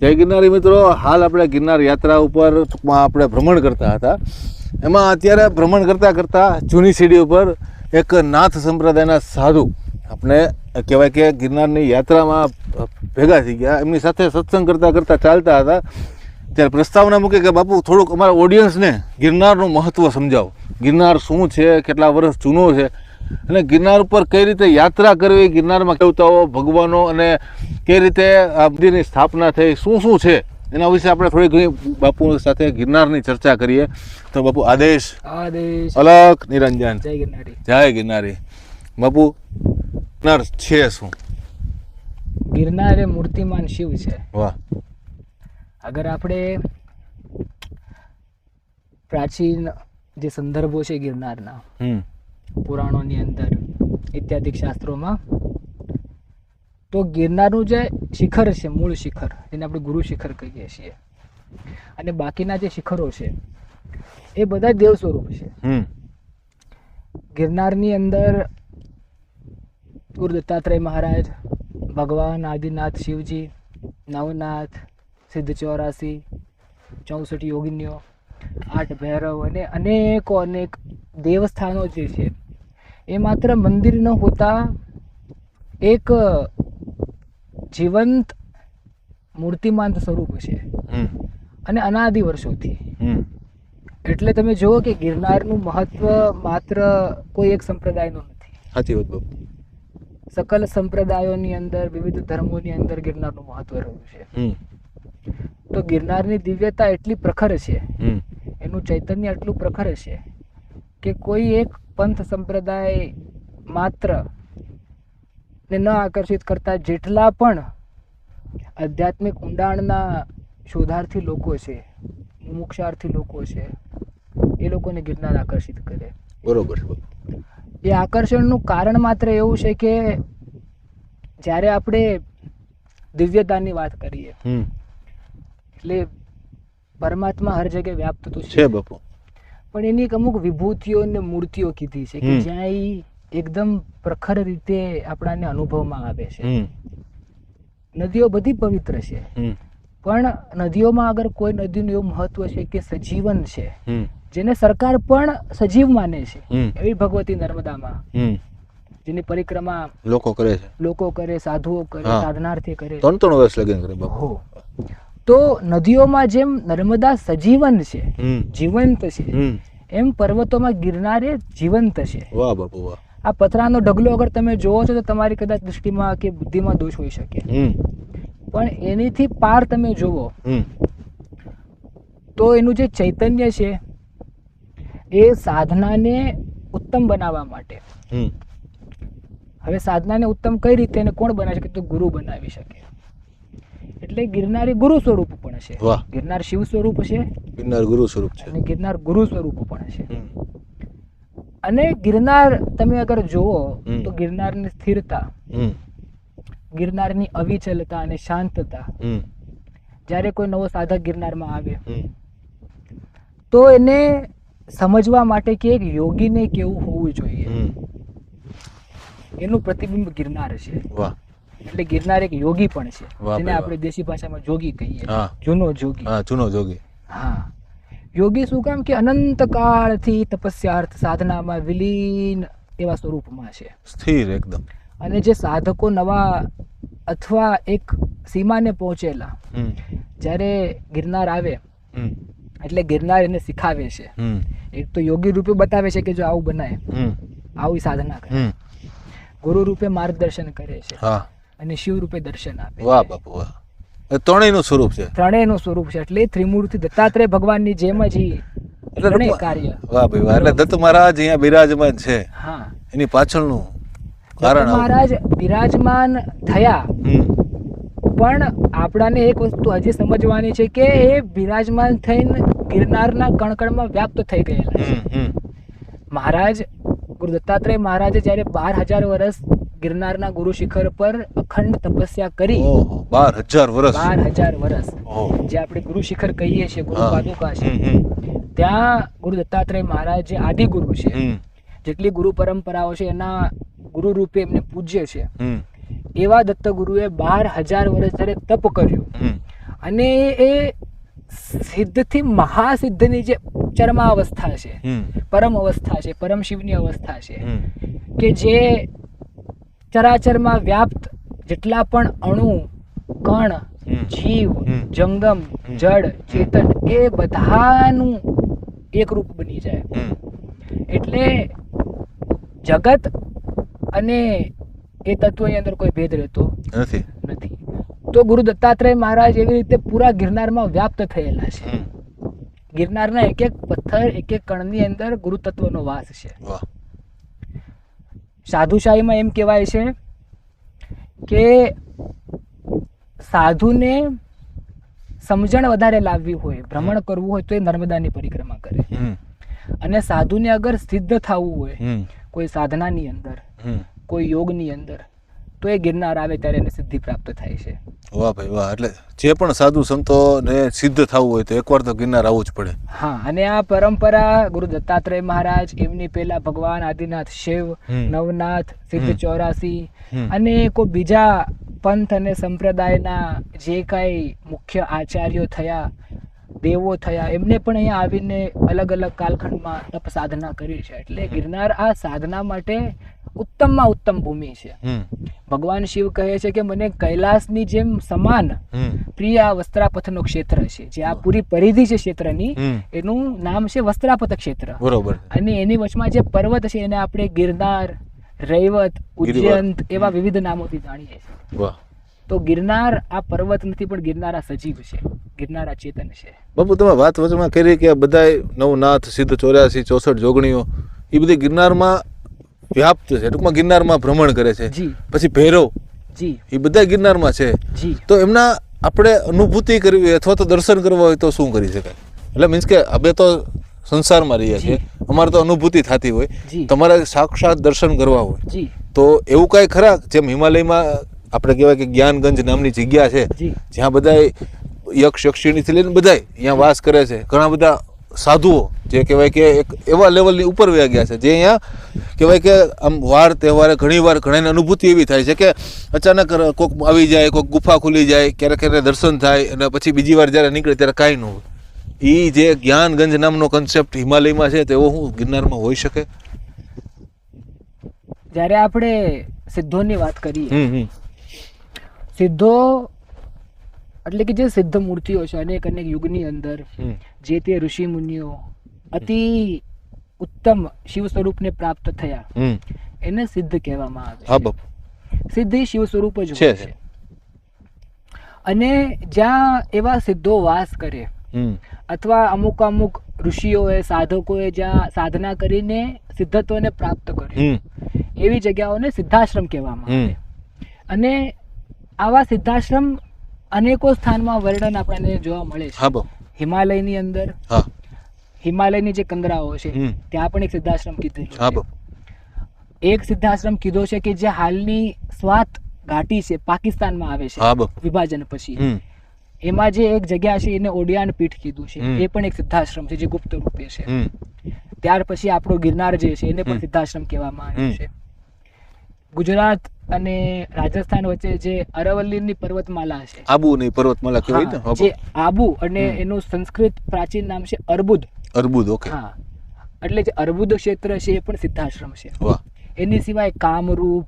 જય ગિરનારી મિત્રો. હાલ આપણે ગિરનાર યાત્રા ઉપર ટૂંકમાં આપણે ભ્રમણ કરતા હતા. એમાં અત્યારે ભ્રમણ કરતાં કરતાં જૂની સીડી ઉપર એક નાથ સંપ્રદાયના સાધુ આપણે કહેવાય કે ગિરનારની યાત્રામાં ભેગા થઈ ગયા. એમની સાથે સત્સંગ કરતાં કરતાં ચાલતા હતા. ત્યારે પ્રસ્તાવના મૂકે કે બાપુ, થોડુંક અમારા ઓડિયન્સને ગિરનારનું મહત્ત્વ સમજાવો. ગિરનાર શું છે? કેટલા વર્ષ જૂનો છે? અને ગિરનાર ઉપર કઈ રીતે યાત્રા કરવી ગિરનારમાં દેવતાઓ ભગવાનો અને કઈ રીતે આ મંદિરની સ્થાપના થઈ શું શું છે એના વિશે આપણે થોડી ઘણી બાપુ સાથે ગિરનારની ચર્ચા કરીએ. તો બાપુ આદેશ. આદેશ. અલગ નિરંજન. જય ગિરનારી. જય ગિરનારી. બાપુ ગિરનાર છે શું? ગિરનાર એ મૂર્તિમાન શિવ છે. વાહ. અગર આપણે પ્રાચીન જે સંદર્ભો છે ગિરનારના હમ. પુરાણોની અંદર ઇત્યાદિક શાસ્ત્રોમાં. તો ગિરનારનું જે શિખર છે મૂળ શિખર જેને આપણે ગુરુ શિખર કહીએ છીએ. અને બાકીના જે શિખરો છે એ બધા દેવ સ્વરૂપ છે. ગિરનારની અંદર ગુરુ દત્તાત્રેય મહારાજ ભગવાન આદિનાથ શિવજી નવનાથ સિદ્ધ ચોરાસી ચોસઠ યોગિનીઓ આઠ ભૈરવ અને અનેકો અનેક દેવસ્થાનો જે છે એ માત્ર મંદિર ન હોતા એક જીવંત મૂર્તિમાંત સ્વરૂપ છે અને અનાદિ વર્ષોથી. એટલે તમે જુઓ કે ગિરનારનું મહત્વ માત્ર કોઈ એક સંપ્રદાયનું નથી. સાચી વાત સકલ સંપ્રદાયોની અંદર વિવિધ ધર્મોની અંદર ગિરનારનું મહત્વ રહ્યું છે. તો ગિરનારની દિવ્યતા એટલી પ્રખર છે. એનું ચૈતન્ય એટલું પ્રખર છે કે કોઈ એક પંથ સંપ્રદાય માત્ર ને ન આકર્ષિત કરતા જેટલા પણ આધ્યાત્મિક ઊંડાણના શોધાર્થી લોકો છે મુક્ષાર્થી લોકો છે એ લોકોને ગિરનાર આકર્ષિત કરે. બરોબર એ આકર્ષણનું કારણ માત્ર એવું છે કે જ્યારે આપણે દિવ્યતાની વાત કરીએ એટલે પરમાત્મા હર જગ્યાએ વ્યાપ્ત તો છે છે. બાપુ. પણ એની એક અમુક વિભૂતિઓ ને મૂર્તિઓ કીધી છે કે જ્યાં એ એકદમ પ્રખર રીતે આપણાને અનુભવમાં આવે છે. નદીઓ બધી પવિત્ર છે. પણ નદીઓમાં અગર કોઈ નદીનું એવું મહત્વ છે કે સજીવન છે જેને સરકાર પણ સજીવ માને છે એવી ભગવતી નર્મદામાં જેની પરિક્રમા લોકો કરે છે. લોકો કરે સાધુઓ કરે સાધનાર્થી કરે ત્રણ ત્રણ વર્ષ લગન કરે બાપુ. તો નદીઓમાં જેમ નર્મદા સજીવન છે જીવંત છે એમ પર્વતોમાં ગિરનાર જીવંત છે. વાહ બાપુ વાહ. આ પથરાનો ઢગલો અગર તમે જોવો છો તો તમારી કદાચ દૃષ્ટિમાં કે બુદ્ધિમાં દોષ હોઈ શકે. પણ એનીથી પાર તમે જુઓ તો એનું જે ચૈતન્ય છે એ સાધનાને ઉત્તમ બનાવવા માટે. હવે સાધનાને ઉત્તમ કઈ રીતે એને કોણ બનાવી શકે? તો ગુરુ બનાવી શકે. એટલે ગિરનાર એ ગુરુ સ્વરૂપ પણ છે. ગિરનાર શિવ સ્વરૂપ છે. ગિરનાર ગુરુ સ્વરૂપ છે. અને ગિરનાર ગુરુ સ્વરૂપ પણ છે. અને ગિરનાર તમે અગર જુઓ તો ગિરનારની સ્થિરતા ગિરનારની અવિચલતા અને શાંતતા જ્યારે કોઈ નવો સાધક ગિરનારમાં આવે તો એને સમજવા માટે કે એક યોગીને કેવું હોવું જોઈએ. એનું પ્રતિબિંબ ગિરનાર છે. વાહ. એટલે ગિરનાર એક યોગી પણ છે. જેને આપણે દેશી ભાષામાં જોગી કહીએ જૂનો જોગી. હા જૂનો જોગી. હા. યોગી શું કામ કે અનંત કાળથી તપસ્યાર્થ સાધનામાં વિલીન એવા સ્વરૂપમાં છે. સ્થિર એકદમ. અને જે સાધકો નવા અથવા એક સીમાને પહોંચેલા જ્યારે ગિરનાર આવે એટલે ગિરનાર એને શીખાવે છે. એક તો યોગી રૂપે બતાવે છે કે જો આવું બનાય આવી સાધના કરે. ગુરુ રૂપે માર્ગદર્શન કરે છે. હા. અને શિવ રૂપે દર્શન આપે વાહ. બાપુ વાહ. એ ત્રણેયનું સ્વરૂપ છે. ત્રણેયનું સ્વરૂપ છે એટલે ત્રિમૂર્તિ દત્તાત્રેય ભગવાનની જેમ જ એટલે કાર્ય. વાહ ભાઈ વાહ. એટલે દત્ત મહારાજ અહીંયા બિરાજમાન છે. હા. એની પાછળનું કારણ મહારાજ બિરાજમાન થયા. પણ આપણાને એક વસ્તુ હજી સમજવાની છે કે એ બિરાજમાન થઈને ગિરનારના કણકણમાં વ્યાપ્ત થઈ ગયેલા મહારાજ ગુરુ દત્તાત્રેય મહારાજે જ્યારે બાર હજાર વર્ષ ગિરનારના ગુરુ શિખર પર અખંડ તપસ્યા કરી બાર હજાર વર્ષ બાર હજાર વર્ષ જે આપણે ગુરુ શિખર કહીએ છીએ ગુરુ પાદુકા છે. ત્યાં ગુરુ દત્તાત્રેય મહારાજ જે આદિ ગુરુ છે જેટલી ગુરુ પરંપરાઓ છે એના ગુરુ રૂપે એમને પૂજ્ય છે. એવા દત્ત ગુરુએ બાર હજાર વર્ષ જ્યારે તપ કર્યું અને એ સિદ્ધથી મહાસિદ્ધની જે ચરમા અવસ્થા છે પરમ અવસ્થા છે પરમ શિવની અવસ્થા છે કે જે ચરાચરમાં વ્યાપ્ત જેટલા પણ અણુ કણ જીવ જંગમ જળ ચેતન એ બધાનું એક રૂપ બની જાય. એટલે જગત અને એ તત્વની અંદર કોઈ ભેદ રહેતો નથી. નથી. તો ગુરુ દત્તાત્રેય મહારાજ એવી રીતે પૂરા ગિરનારમાં વ્યાપ્ત થયેલા છે. ગિરનારના એક એક પથ્થર એક એક કણની અંદર ગુરુ તત્વનો વાસ છે. વાહ. સાધુશાહીમાં એમ કહેવાય છે કે સાધુને સમજણ વધારે લાવવી હોય ભ્રમણ કરવું હોય તો એ નર્મદાની પરિક્રમા કરે. અને સાધુને અગર સિદ્ધ થવું હોય કોઈ સાધનાની અંદર કોઈ યોગની અંદર તો એ ગિરનાર આવે ત્યારે એને સિદ્ધિ પ્રાપ્ત થાય છે. વાહ ભાઈ વાહ એટલે જે પણ સાધુ સંતોને સિદ્ધ થવું હોય તો એકવાર તો ગિરનાર આવવું જ પડે. હા અને આ પરંપરા ગુરુ દત્તાત્રેય મહારાજ એમની પહેલા ભગવાન આદિનાથ શિવ નવનાથ સિદ્ધ ચોરાસી અને કોઈ બીજા પંથ અને સંપ્રદાયના જે કાંઈ મુખ્ય આચાર્યો થયા દેવો થયા એમને પણ અહીંયા આવીને અલગ અલગ કાલખંડમાં તપ સાધના કરી છે. એટલે ગિરનાર આ સાધના માટે ઉત્તમમાં ઉત્તમ ભૂમિ છે. ભગવાન શિવ કહે છે કે મને કૈલાસની જેમ સમાન પ્રિય વસ્ત્રાપથનો ક્ષેત્ર છે. જે આ પૂરી પરિધિ છે ક્ષેત્રની એનું નામ છે વસ્ત્રાપથ ક્ષેત્ર. બરોબર. અને એની વચમાં જે પર્વત છે એને આપણે ગિરનાર રૈવત ઉજ્જૈન એવા વિવિધ નામોથી જાણીએ છીએ. તો ગિરનાર આ પર્વત નથી પણ ગિરનાર આ સજીવ છે. ગિરનાર આ ચેતન છે. બાપુ તમે વાત વચમાં કરી કે આ બધાય નવનાથ સિદ્ધ ચોર્યાસી ચોસઠ જોગણીઓ એ બધી ગિરનારમાં વ્યાપ્ત છે. ટૂંકમાં ગિરનારમાં ભ્રમણ કરે છે. પછી ભૈરવ જી. એ બધા ગિરનારમાં છે. જી. તો એમના આપણે અનુભૂતિ કરવી હોય અથવા તો દર્શન કરવા હોય તો શું કરી શકાય? એટલે મીન્સ કે અમે તો સંસારમાં રહીએ છીએ. અમારે તો અનુભૂતિ થતી હોય. તમારે સાક્ષાત દર્શન કરવા હોય. તો એવું કાંઈ ખરા? જેમ હિમાલયમાં આપણે કહેવાય કે જ્ઞાનગંજ નામની જગ્યા છે જ્યાં બધા યક્ષ યક્ષિણીથી લઈને બધાય અહીંયા વાસ કરે છે. ઘણા બધા સાધુઓ જે કહેવાય કે એક એવા લેવલની ઉપર વયા ગયા છે જે અહીંયા કહેવાય કે આમ વાર તહેવારે ઘણી વાર ઘણાની અનુભૂતિ એવી થાય છે કે અચાનક કોક આવી જાય કોઈક ગુફા ખુલી જાય ક્યારેક ક્યારેક દર્શન થાય અને પછી બીજી વાર જ્યારે નીકળે ત્યારે કાંઈ ન હોય. એ જે જ્ઞાનગંજ નામનો કન્સેપ્ટ હિમાલયમાં છે તેવો હું ગિરનારમાં હોઈ શકે? જ્યારે આપણે સિદ્ધોની વાત કરીએ હમ એટલે કે જે સિદ્ધ મૂર્તિઓ છે અનેક અનેક યુગની અંદર જે તે ઋષિ મુનિઓ અતિ ઉત્તમ શિવ સ્વરૂપને પ્રાપ્ત થયા. એને સિદ્ધ કહેવામાં આવે છે. સિદ્ધ શિવ સ્વરૂપ જ હોય. છે. અને જ્યાં એવા સિદ્ધો વાસ કરે અથવા અમુક અમુક ઋષિઓએ સાધકોએ જ્યાં સાધના કરીને સિદ્ધત્વને પ્રાપ્ત કર્યું. એવી જગ્યાઓને સિદ્ધાશ્રમ કહેવામાં આવે. અને આવા સિદ્ધાશ્રમ અનેકો સ્થાનમાં વર્ણન આપણને જોવા મળે છે. હિમાલયની અંદર હિમાલયની જે કંદરાઓ છે ત્યાં પણ એક સિદ્ધાશ્રમ કીધું છે. એક સિદ્ધાશ્રમ કીધો છે કે જે હાલની સ્વાત ઘાટી છે પાકિસ્તાનમાં આવે છે વિભાજન પછી. એમાં જે એક જગ્યા છે એને ઓડિયાન પીઠ કીધું છે. એ પણ એક સિદ્ધાશ્રમ છે જે ગુપ્ત રૂપે છે. ત્યાર પછી આપણો ગિરનાર જે છે એને પણ સિદ્ધાશ્રમ કહેવામાં આવ્યું છે. ગુજરાત અને રાજસ્થાન વચ્ચે જે અરવલ્લીની પર્વતમાલા છે આબુની પર્વતમાલા કહેવાય ને જે આબુ અને એનું સંસ્કૃત પ્રાચીન નામ છે અર્બુદ. અર્બુદ ઓકે. હા. એટલે જે અર્બુદ ક્ષેત્ર છે એ પણ સિદ્ધાશ્રમ છે. વાહ. એની સિવાય કામરૂપ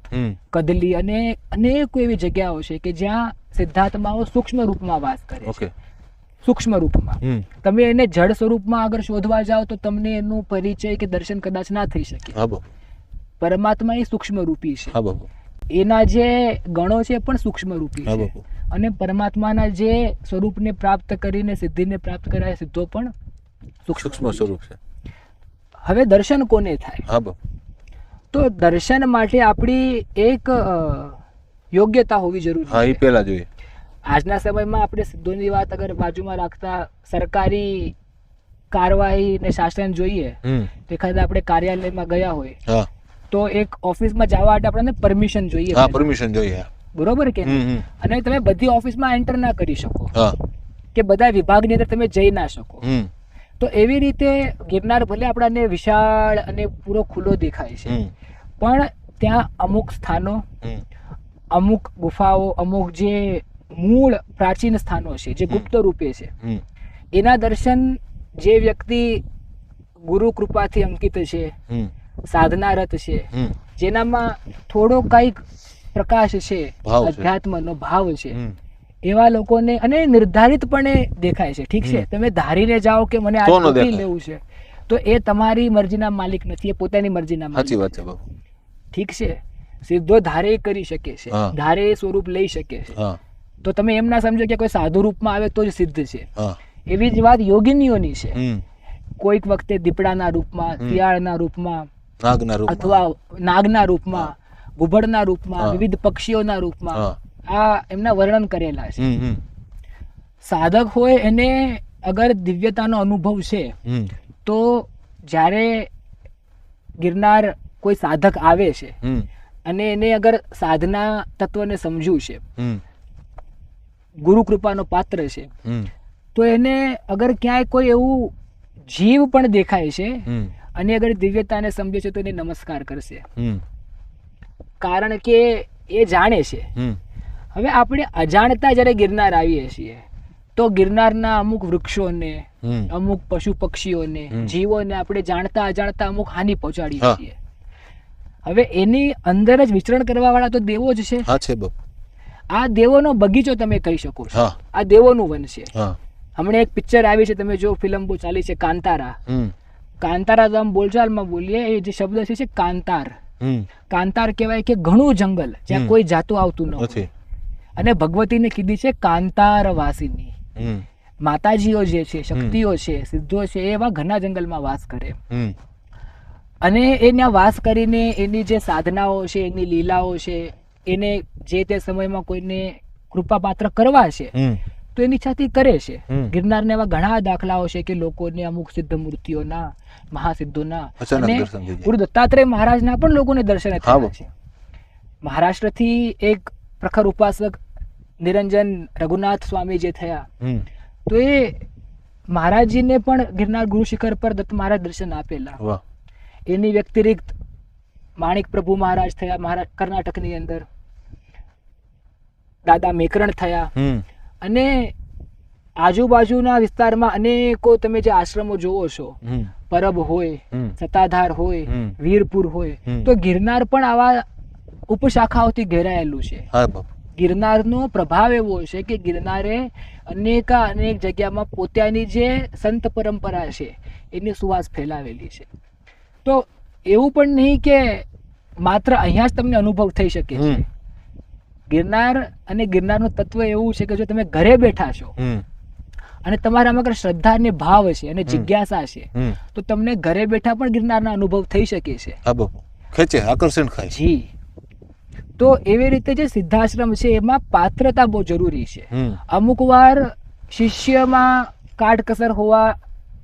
કદલી અને અનેક એવી જગ્યાઓ છે કે જ્યાં સિદ્ધાત્માઓ સૂક્ષ્મ રૂપમાં વાસ કરે છે. સૂક્ષ્મ રૂપમાં. તમે એને જળ સ્વરૂપમાં અગર શોધવા જાઓ તો તમને એનું પરિચય કે દર્શન કદાચ ના થઈ શકે. પરમાત્મા એ સૂક્ષ્મ રૂપી છે એના જે ગણો છે પણ સૂક્ષ્મ રૂપી છે. અને પરમાત્માના જે સ્વરૂપને પ્રાપ્ત કરીને સિદ્ધિને પ્રાપ્ત કરાય સિદ્ધો પણ સૂક્ષ્મ સ્વરૂપ છે. હવે દર્શન કોને થાય? તો દર્શન માટે આપણી એક યોગ્યતા હોવી હા જરૂરી એ છે. પહેલા જોઈએ. આજના સમયમાં આપણે સિદ્ધોની વાત અગર બાજુમાં રાખતા સરકારી કાર્યવાહી ને શાસન જોઈએ તો એખાદ આપણે કાર્યાલયમાં ગયા હોય હા. તો એક ઓફિસમાં જવા માટે આપણને પરમિશન જોઈએ હા પરમિશન જોઈએ બરોબર કે અને તમે બધી ઓફિસમાં એન્ટર ના કરી શકો. કે બધા વિભાગની અંદર તમે જઈ ના શકો. તો એવી રીતે ગિરનાર ભલે આપણને વિશાળ અને પૂરો ખુલ્લો દેખાય છે પણ ત્યાં અમુક સ્થાનો અમુક ગુફાઓ અમુક જે મૂળ પ્રાચીન સ્થાનો છે જે ગુપ્ત રૂપે છે એના દર્શન જે વ્યક્તિ ગુરુ કૃપાથી અંકિત છે સાધનારત છે. જેનામાં થોડો કંઈક પ્રકાશ છે. અધ્યાત્મનો ભાવ છે. એવા લોકોને અને નિર્ધારિતપણે દેખાય છે. ઠીક છે? તમે ધારીને જાઓ કે મને આ ટોપી લેવું છે તો એ તમારી મરજીના માલિક નથી એ પોતાની મરજીના માલિક વાત છે. ઠીક છે? સીધો ધારે કરી શકે છે. ધારે સ્વરૂપ લઈ શકે છે. તો તમે એમ ના સમજો કે કોઈ સાધુ રૂપમાં આવે તો જ સિદ્ધ છે. એવી જ વાત યોગિનીઓની છે. કોઈક વખતે દીપડાના રૂપમાં. શિયાળના રૂપમાં નાગના અથવા નાગના રૂપમાં ગુભડના રૂપમાં વિવિધ પક્ષીઓના રૂપમાં. આ એમના વર્ણન કરેલા છે. સાધક હોય એને અગર દિવ્યતાનો અનુભવ છે તો જ્યારે ગિરનાર કોઈ સાધક આવે છે અને એને અગર સાધના તત્વને સમજ્યું છે ગુરુ કૃપાનો પાત્ર છે તો એને અગર ક્યાંય કોઈ એવું જીવ પણ દેખાય છે અને અગર દિવ્યતાને સમજે છે તો એને નમસ્કાર કરશે. કારણ કે એ જાણે છે. હવે આપણે અજાણતા જ્યારે ગિરનાર આવીએ છીએ તો ગિરનારના અમુક વૃક્ષોને અમુક પશુ પક્ષીઓને. જીવોને આપણે જાણતા અજાણતા અમુક હાનિ પહોંચાડીએ છીએ. હવે એની અંદર જ વિચરણ કરવા વાળા તો દેવો જ છે. આ દેવોનો બગીચો તમે કહી શકો છો. આ દેવોનું વન છે. હમણાં એક પિક્ચર આવી છે તમે જો ફિલ્મ બહુ ચાલી છે કાંતારા. કાંતારા તો આમ બોલચાલમાં બોલીએ એ જે શબ્દ છે છે કાંતાર. કાંતાર કહેવાય કે ઘણું જંગલ જ્યાં કોઈ જાતું આવતું નથી અને ભગવતીને કીધી છે કાંતાર વાસીની માતાજીઓ જે છે શક્તિઓ છે સિદ્ધો છે એવા ઘણા જંગલમાં વાસ કરે. અને એ ત્યાં વાસ કરીને એની જે સાધનાઓ છે એની લીલાઓ છે એને જે તે સમયમાં કોઈને કૃપાપાત્ર કરવા છે તો એની ઈચ્છાથી કરે છે. ગિરનારના એવા ઘણા દાખલાઓ છે કે લોકોને અમુક સિદ્ધ મૂર્તિઓના મહાસિદ્ધોના અને. ગુરુ દત્તાત્રેય મહારાજના પણ લોકોને દર્શન થયા છે. મહારાષ્ટ્રથી એક પ્રખર ઉપાસક નિરંજન રઘુનાથ સ્વામી જે થયા તો એ મહારાજજીને પણ ગિરનાર ગુરુ શિખર પર દત્ત મહારાજ દર્શન આપેલા. એની વ્યતિરિક્ત માણિક પ્રભુ મહારાજ થયા મહારાજ કર્ણાટકની અંદર. દાદા મેકરણ થયા. અને આજુબાજુના વિસ્તારમાં અનેકો તમે જે આશ્રમો જોવો છો પરબ હોય સતાધાર હોય વીરપુર હોય તો ગિરનાર પણ આવા ઉપશાખાઓથી ઘેરાયેલું છે. ગિરનારનો પ્રભાવ એવો છે કે ગિરનારે અનેકા અનેક જગ્યામાં પોતાની જે સંત પરંપરા છે એની સુવાસ ફેલાવેલી છે. તો એવું પણ નહીં કે માત્ર અહીંયા જ તમને અનુભવ થઈ શકે છે. ગિરનાર અને ગિરનારનું તત્વ એવું છે કે જો તમે ઘરે બેઠા છો અને તમારામાં અગર શ્રદ્ધા અને ભાવ છે અને જિજ્ઞાસા છે તો તમને ઘરે બેઠા પણ ગિરનારના અનુભવ થઈ શકે છે. ખેંચે આકર્ષણ ખાય. જી. તો એવી રીતે જે સિદ્ધાશ્રમ છે એમાં પાત્રતા બહુ જરૂરી છે. અમુક વાર શિષ્યમાં કાટકસર હોવા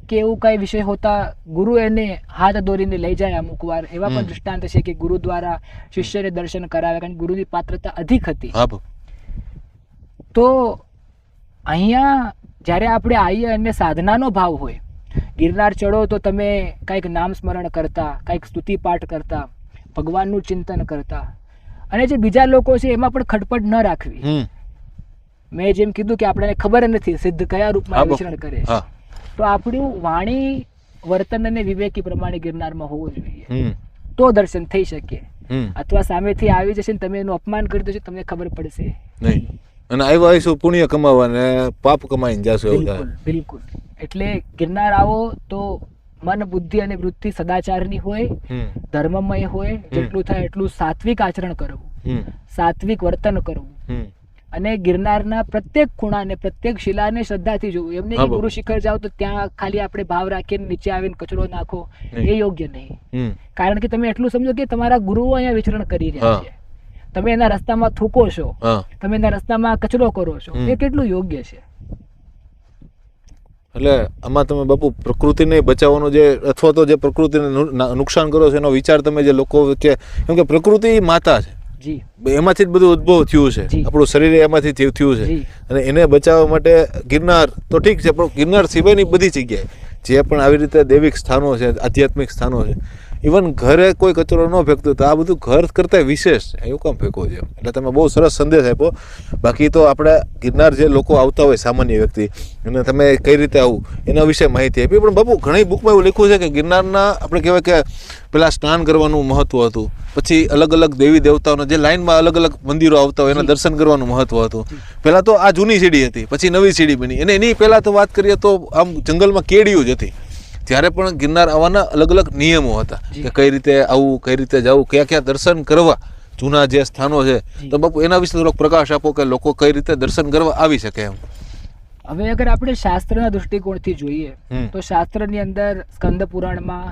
કે એવું કઈ વિષય હોતા ગુરુ એને હાથ દોરીને લઈ જાય અમુક વાર. એવા પણ. દૃષ્ટાંત છે કે ગુરુ દ્વારા શિષ્યને દર્શન કરાવે કારણ ગુરુની પાત્રતા અધિક હતી. તો અહીંયા જ્યારે આપણે આવીએ અને સાધનાનો ભાવ હોય ગિરનાર ચડો તો તમે કંઈક નામ સ્મરણ કરતા કંઈક સ્તુતિ પાઠ કરતા ભગવાનનું ચિંતન કરતા. અને જે બીજા લોકો છે એમાં પણ ખટપટ ન રાખવી. મેં જેમ કીધું કે આપણને ખબર નથી સિદ્ધ કયા રૂપમાં. વિચરણ કરે છે. તો આપણું વાણી વર્તન અને વિવેકી પ્રમાણે ગિરનારમાં હોવું જોઈએ. તો દર્શન થઈ શકે. અથવા સામેથી આવી જશે ને તમે એનું અપમાન કરી દેશો તમને ખબર પડશે. નહીં. અને આવ્યા આવીશું પુણ્ય કમાવા ને પાપ કમાઈને જશો બિલકુલ બિલકુલ. એટલે ગિરનાર આવો તો મન બુદ્ધિ અને વૃત્તિ સદાચારની હોય ધર્મમય હોય જેટલું થાય એટલું સાત્વિક આચરણ કરવું. સાત્વિક વર્તન કરવું. અને ગિરનારના પ્રત્યેક ખૂણાને પ્રત્યેક શિલાને શ્રદ્ધાથી જોવું. એમને. ગુરુ શિખર જાઓ તો ત્યાં ખાલી આપણે ભાવ રાખીને નીચે આવીને કચરો નાખો. એ યોગ્ય નહીં. કારણ કે તમે એટલું સમજો કે તમારા ગુરુઓ અહીંયા વિચરણ કરી રહ્યા છે. તમે એના રસ્તામાં થૂકો છો. તમે એના રસ્તામાં કચરો કરો છો. એ કેટલું યોગ્ય છે. એટલે આમાં તમે બાપુ પ્રકૃતિને બચાવવાનો જે અથવા તો જે પ્રકૃતિને નુકસાન કરો છો એનો વિચાર તમે જે લોકો વચ્ચે કેમ કે પ્રકૃતિ માતા છે. એમાંથી જ બધું ઉદ્ભવ થયું છે. આપણું શરીર એમાંથી થયું છે. અને એને બચાવવા માટે ગિરનાર તો ઠીક છે પણ ગિરનાર સિવાયની બધી જગ્યાએ જે પણ આવી રીતે દૈવિક સ્થાનો છે આધ્યાત્મિક સ્થાનો છે ઇવન ઘરે કોઈ કચરો ન ફેંકતું તો આ બધું ઘર કરતાં વિશેષ છે. એવું કામ ફેંકવું છે એટલે તમે બહુ સરસ સંદેશ આપ્યો. બાકી તો આપણે ગિરનાર જે લોકો આવતા હોય સામાન્ય વ્યક્તિ, અને તમે કઈ રીતે આવું, એના વિશે માહિતી આપી. પણ બાપુ, ઘણી બુકમાં એવું લખ્યું છે કે ગિરનારના આપણે કહેવાય કે પેલા સ્નાન કરવાનું મહત્વ હતું. પછી અલગ અલગ દેવી દેવતાઓના જે લાઈનમાં અલગ અલગ મંદિરો આવતા હોય એના દર્શન કરવાનું મહત્વ હતું. પહેલાં તો આ જૂની સીડી હતી, પછી નવી સીડી બની. અને એની પહેલાં તો વાત કરીએ તો આમ જંગલમાં કેડિયું જ હતી. ત્યારે પણ ગિરનાર આવવાના અલગ અલગ નિયમો હતા કે કઈ રીતે આવવું કઈ રીતે જવું કયા કયા દર્શન કરવા જૂના જે સ્થાનો છે તો બાપુ એના વિશે થોડોક પ્રકાશ આપો કે લોકો કઈ રીતે દર્શન કરવા આવી શકે એમ હવે અગર આપણે શાસ્ત્રના દૃષ્ટિકોણથી જોઈએ. તો શાસ્ત્રની અંદર સ્કંદ પુરાણમાં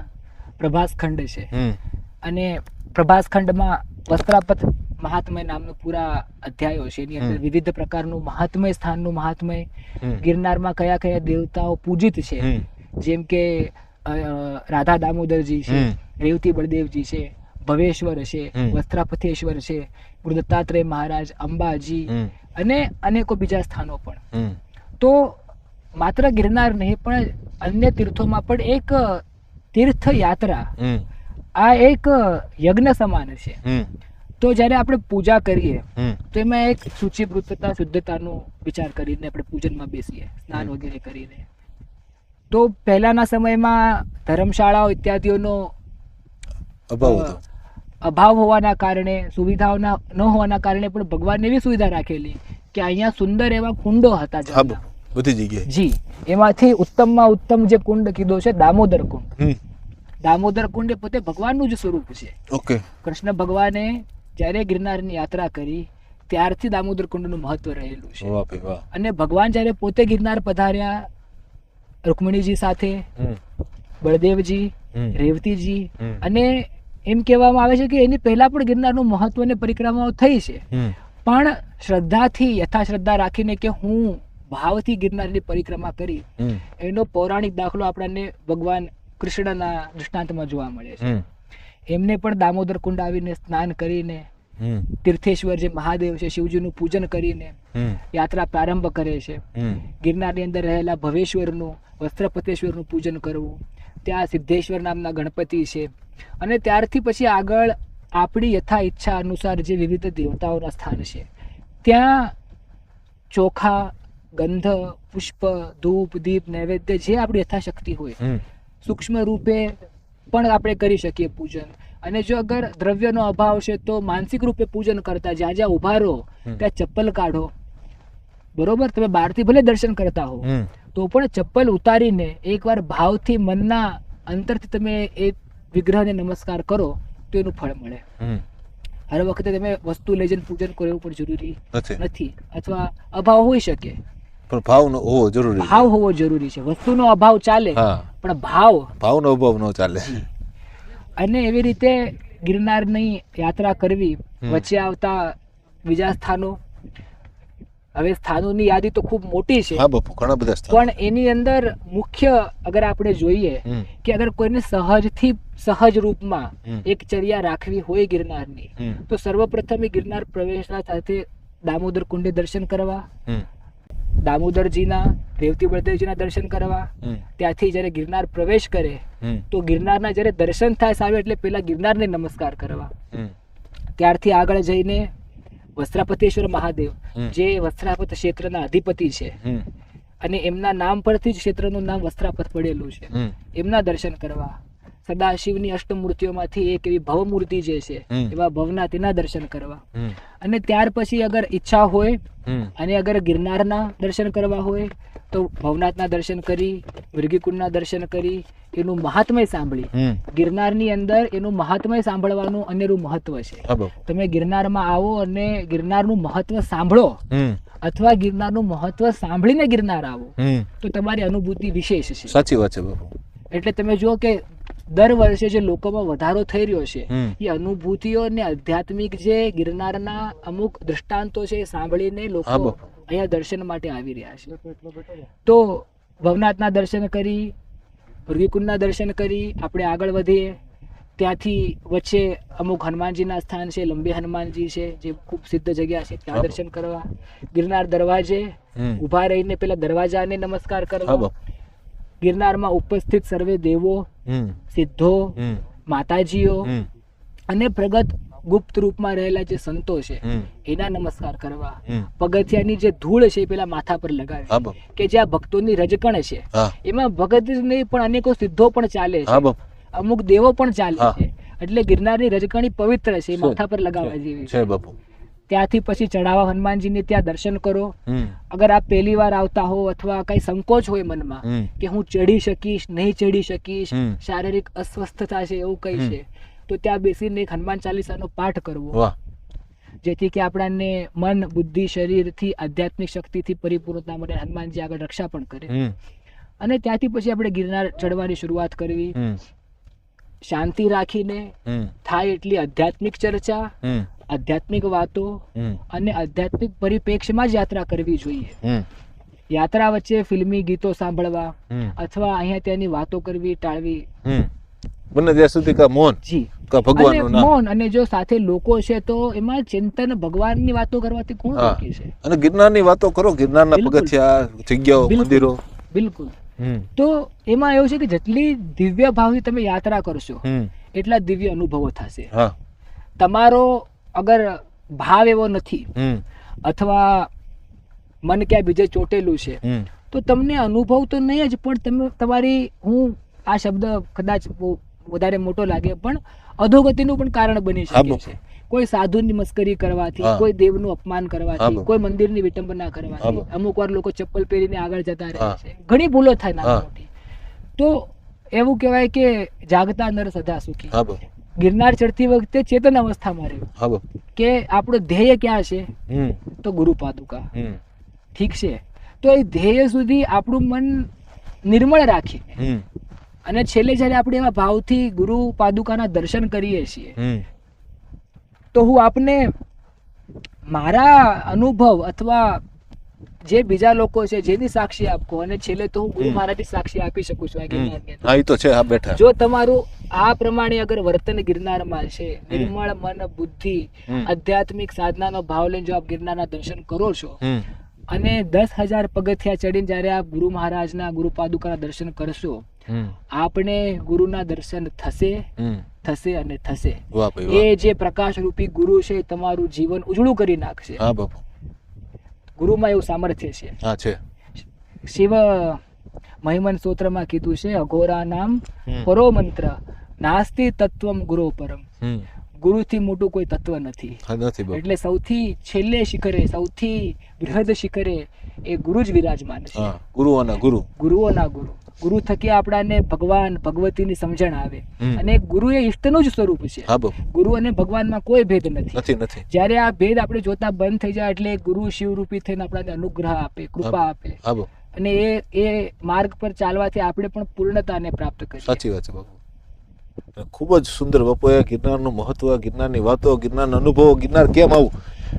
પ્રભાસ ખંડ છે અને પ્રભાસ ખંડમાં વસ્ત્રાપત મહાત્મય નામનો પૂરા અધ્યાયો છે એની અંદર. વિવિધ પ્રકારનું મહાત્મય સ્થાનનું મહાત્મય. ગિરનારમાં કયા કયા દેવતાઓ પૂજિત છે. જેમ કે રાધા દામોદરજી છે રેવતી બળદેવજી છે ભવેશ્વર છે. વસ્ત્રાપથેશ્વર છે ગુરુ દત્તાત્રેય મહારાજ અંબાજી અને અનેકો બીજા સ્થાનો પણ. તો માત્ર ગિરનાર નહીં પણ અન્ય તીર્થોમાં પણ એક તીર્થ યાત્રા આ એક યજ્ઞ સમાન છે. તો જ્યારે આપણે પૂજા કરીએ તો એમાં એક શુચિવૃત્તતા શુદ્ધતાનો વિચાર કરીને આપણે પૂજનમાં બેસીએ સ્નાન વગેરે કરીને. તો પહેલાના સમયમાં ધર્મશાળાઓ ઇત્યાદિઓનો અભાવ હતો. અભાવ હોવાના કારણે સુવિધાઓના ન હોવાના કારણે પણ ભગવાનને એવી સુવિધા રાખેલી કે અહીંયા સુંદર એવા કુંડો હતા બધી જગ્યાએ. જી એમાંથી ઉત્તમમાં ઉત્તમ જે કુંડ કીધો છે દામોદર કુંડ. દામોદર કુંડ એ પોતે ભગવાનનું જ સ્વરૂપ છે. ઓકે. કૃષ્ણ ભગવાને જ્યારે ગિરનારની યાત્રા કરી ત્યારથી દામોદર કુંડનું મહત્વ રહેલું છે. અને ભગવાન જ્યારે પોતે ગિરનાર પધાર્યા રૂકમણીજી સાથે બળદેવજી રેવતીજી અને એમ કહેવામાં આવે છે કે એની પહેલા પણ ગિરનારનું મહત્વ અને પરિક્રમાઓ થઈ છે. પણ શ્રદ્ધાથી યથાશ્રદ્ધા રાખીને કે હું ભાવથી ગિરનારની પરિક્રમા કરી એનો પૌરાણિક દાખલો આપણને ભગવાન કૃષ્ણના દૃષ્ટાંતમાં જોવા મળે છે. એમને પણ દામોદર કુંડ આવીને સ્નાન કરીને. તીર્થેશ્વર જે મહાદેવ છે શિવજીનું પૂજન કરીને યાત્રા પ્રારંભ કરે છે. ગિરનારની અંદર રહેલા ભવેશ્વરનું વસ્ત્રપતેશ્વરનું પૂજન કરવું. ત્યાં સિદ્ધેશ્વર નામના ગણપતિ છે. અને ત્યારથી પછી આગળ આપણી યથા ઈચ્છા અનુસાર જે વિવિધ દેવતાઓના સ્થાન છે. ત્યાં ચોખા ગંધ પુષ્પ ધૂપ દીપ નૈવેદ્ય જે આપણી યથાશક્તિ હોય. સૂક્ષ્મ રૂપે પણ આપણે કરી શકીએ પૂજન. અને જો અગર દ્રવ્યનો અભાવ છે તો માનસિક રૂપે પૂજન કરતા જ્યાં જ્યાં ઊભા રહો ત્યાં ચપ્પલ કાઢો. બરોબર? તમે બહારથી ભલે દર્શન કરતા હો તો પણ ચપ્પલ ઉતારીને એકવાર ભાવથી મનના અંતરથી તમે એ વિગ્રહને નમસ્કાર કરો તો એનું ફળ મળે. હર વખતે તમે વસ્તુ લઈ જઈને પૂજન કરો એવું પણ જરૂરી નથી. અથવા અભાવ હોઈ શકે. પણ ભાવનો હોવો જરૂરી ભાવ હોવો જરૂરી છે. વસ્તુનો અભાવ ચાલે પણ ભાવ ભાવનો અભાવ ન ચાલે. અને એવી રીતે ગિરનારની યાત્રા કરવી. વચ્ચે આવતા બીજા સ્થાનો. હવે સ્થાનોની યાદી તો ખૂબ મોટી છે. ઘણા બધા પણ એની અંદર મુખ્ય અગર આપણે જોઈએ કે અગર કોઈને સહજથી સહજ રૂપમાં એક ચર્યા રાખવી હોય ગિરનારની તો સર્વપ્રથમ એ ગિરનાર પ્રવેશના સાથે દામોદર કુંડે દર્શન કરવા. દામોદરજીના રેવતી બળદેવજીના દર્શન કરવા. ત્યાંથી જ્યારે ગિરનાર પ્રવેશ કરે તો ગિરનારના જ્યારે દર્શન થાય સામે એટલે પેલા ગિરનારને નમસ્કાર કરવા. ત્યારથી આગળ જઈને વસ્ત્રાપતેશ્વર મહાદેવ જે વસ્ત્રાપત ક્ષેત્રના અધિપતિ છે. અને એમના નામ પરથી જ ક્ષેત્રનું નામ વસ્ત્રાપત પડેલું છે. એમના દર્શન કરવા. સદાશિવની અષ્ટમૂર્તિઓમાંથી એક એવી ભવમૂર્તિ જે છે એવા ભવના તેના દર્શન કરવા. અને ત્યાર પછી અગર ઈચ્છા હોય અને અગર ગિરનારના દર્શન કરવા હોય તો ભવનાથના દર્શન કરી મૃગીકુંડના દર્શન કરી એનું મહાત્મય સાંભળી. ગિરનારની અંદર એનું મહાત્મય સાંભળવાનું અનેરું મહત્વ છે. તમે ગિરનારમાં આવો અને ગિરનારનું મહત્વ સાંભળો. અથવા ગિરનારનું મહત્વ સાંભળીને ગિરનાર આવો તો તમારી અનુભૂતિ વિશેષ છે. સાચી વાત છે બાપુ એટલે તમે જુઓ કે દર વર્ષે જે લોકોમાં વધારો થઈ રહ્યો છે એ અનુભૂતિઓ અને આધ્યાત્મિક જે ગિરનારના અમુક દ્રષ્ટાંતો છે એ સાંભળીને લોકો અહીંયા દર્શન માટે આવી રહ્યા છે. તો ભવનાથના દર્શન કરી મૃગીકુંડના દર્શન કરી આપણે આગળ વધીએ. ત્યાંથી વચ્ચે અમુક હનુમાનજીના સ્થાન છે લંબે હનુમાનજી છે જે ખૂબ સિદ્ધ જગ્યા છે ત્યાં દર્શન કરવા. ગિરનાર દરવાજે. ઊભા રહીને પેલા દરવાજાને નમસ્કાર કરવા. ગિરનારમાં ઉપસ્થિત સર્વે દેવો સિદ્ધો માતાજીઓ અને પ્રગત ગુપ્ત રૂપમાં રહેલા જે સંતો છે એના નમસ્કાર કરવા. પગથિયાની જે ધૂળ છે એ પેલા માથા પર લગાવે. કે જે આ ભક્તોની રજકણ છે એમાં ભગત નહીં પણ અનેકો સિદ્ધો પણ ચાલે છે. અમુક દેવો પણ ચાલે છે. એટલે ગિરનારની રજકણી પવિત્ર છે માથા પર લગાવવા જેવી. છે છે બાપુ. ત્યાંથી પછી ચઢાવા હનુમાનજીને ત્યાં દર્શન કરો. અગર આપ પહેલી વાર આવતા હો અથવા કઈ સંકોચ હોય મનમાં કે હું ચડી શકીશ નહીં ચડી શકીશ શારીરિક અસ્વસ્થતા છે એવું કઈ છે તો ત્યાં બેસીને એક હનુમાન ચાલીસાનો પાઠ કરવો. જેથી કે આપણાને મન બુદ્ધિ શરીરથી આધ્યાત્મિક શક્તિથી પરિપૂર્ણતા માટે હનુમાનજી આગળ રક્ષા પણ કરે. અને ત્યાંથી પછી આપણે ગિરનાર ચડવાની શરૂઆત કરવી. શાંતિ રાખીને થાય એટલી આધ્યાત્મિક ચર્ચા. આધ્યાત્મિક વાતો અને આધ્યાત્મિક પરિપ્રેક્ષ્યમાં જ યાત્રા કરવી જોઈએ. યાત્રા વચ્ચે ફિલ્મી ગીતો સાંભળવા અથવા અહીંયા ત્યાંની વાતો કરવી ટાળવી. બને ત્યાં સુધી કા મૌન? જી. કા ભગવાનનું નામ? મૌન અને જો સાથે લોકો છે તો એમાં ચિંતન ભગવાનની વાતો કરવાથી કોણ રોકી છે? અને ગિરનારની વાતો કરો ગિરનારના બિલકુલ. પગથિયા જગ્યાઓ મંદિરો. બિલકુલ. તો એમાં એવું છે કે જેટલી દિવ્ય ભાવથી તમે યાત્રા કરશો એટલા દિવ્ય અનુભવો થશે. તમારો અગર ભાવ એવો નથી અથવા મન ક્યાં બીજે ચોટેલું છે તો તમને અનુભવ તો નહીં જ પણ તમે તમારી હું આ શબ્દ કદાચ વધારે મોટો લાગે પણ અધોગતિનું પણ કારણ બની શકે છે. કોઈ સાધુની મસ્કરી કરવાથી કોઈ દેવનું અપમાન કરવાથી. કોઈ મંદિરની વિટંબના કરવાથી અમુક વાર લોકો ચપ્પલ પહેરીને આગળ જતા રહે છે. ઘણી ભૂલો થાય નાની મોટી તો એવું કહેવાય કે જાગતા નર સદા સુખી. ગિરનાર ચડતી વખતે ચેતન અવસ્થામાં રહ્યું. કે આપણો ધ્યેય ક્યાં છે? તો ગુરુ પાદુકા. ઠીક છે? તો એ ધ્યેય સુધી આપણું મન નિર્મળ રાખીને અને છેલ્લે જ્યારે આપણે એવા ભાવથી ગુરુ પાદુકાના દર્શન કરીએ છીએ તો હું આપને મારા અનુભવ અથવા જે બીજા લોકો છે જેની સાક્ષી આપો અને છેલ્લે તો હું હમ. સાક્ષી આપી શકું છું આ તો છે હા બેઠા. જો તમારું આ પ્રમાણે અગર વર્તન ગિરનારમાં છે નિર્મળ મન બુદ્ધિ આધ્યાત્મિક સાધનાનો ભાવ લઈને જો આપ ગિરનારના દર્શન કરો છો અને દસ હજાર પગથિયા ચડીને જ્યારે આપ ગુરુ મહારાજના ગુરુ પાદુકાના દર્શન કરશો આપણે ગુરુના દર્શન થશે થશે અને થશે. એ જે પ્રકાશ રૂપી ગુરુ છે તમારું જીવન ઉજળું કરી નાખશે. હા બાપુ. ગુરુમાં એવું સામર્થ્ય છે. હા છે. શિવ મહિમન સૂત્રમાં કીધું છે અઘોરા નામ પરો મંત્ર નાસ્તિ તત્વમ ગુરુ પરમ. ગુરુ ગુરુથી મોટું કોઈ તત્વ નથી. એટલે સૌથી છેલ્લે શિખરે સૌથી બૃહદ શિખરે એ ગુરુ જ વિરાજમાન છે. ગુરુઓના ગુરુ. ગુરુઓના ગુરુ. ગુરુ થકી આપણાને ભગવાન ભગવતીની સમજણ આવે. અને ગુરુ એ ઈષ્ટનું જ સ્વરૂપ છે. ગુરુ અને ભગવાનમાં કોઈ ભેદ નથી. જ્યારે આ ભેદ આપણે જોતા બંધ થઈ જાય એટલે ગુરુ શિવરૂપી થઈને આપણને અનુગ્રહ આપે કૃપા આપે. અને એ એ માર્ગ પર ચાલવાથી આપણે પણ પૂર્ણતાને પ્રાપ્ત કરીએ સાચી વાત છે બાપુ. ખૂબ જ સુંદર બાપુએ ગિરનારનું મહત્વ ગિરનારની વાતો ગિરનારના અનુભવો ગિરનાર કેમ આવું?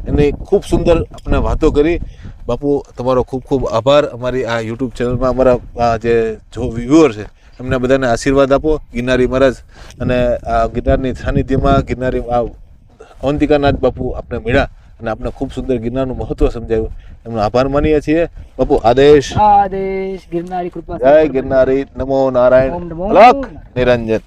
એની ખૂબ સુંદર આપણે વાતો કરી. બાપુ તમારો ખૂબ ખૂબ આભાર. અમારી આ યુટ્યુબ ચેનલમાં અમારા જે જો વ્યુઅર છે એમને બધાને આશીર્વાદ આપો. ગિરનારી મહારાજ અને આ ગિરનારની સાનિધ્યમાં ગિરનારી આ અવંતિકાનાથ બાપુ આપણે મળ્યા અને આપણે ખૂબ સુંદર ગિરનારનું મહત્વ સમજાવ્યું. એમનો આભાર માનીએ છીએ. બાપુ આદેશ. આદેશ ગિરનારી કૃપા જય ગિરનારી. નમો નારાયણ. અલખ. નિરંજન.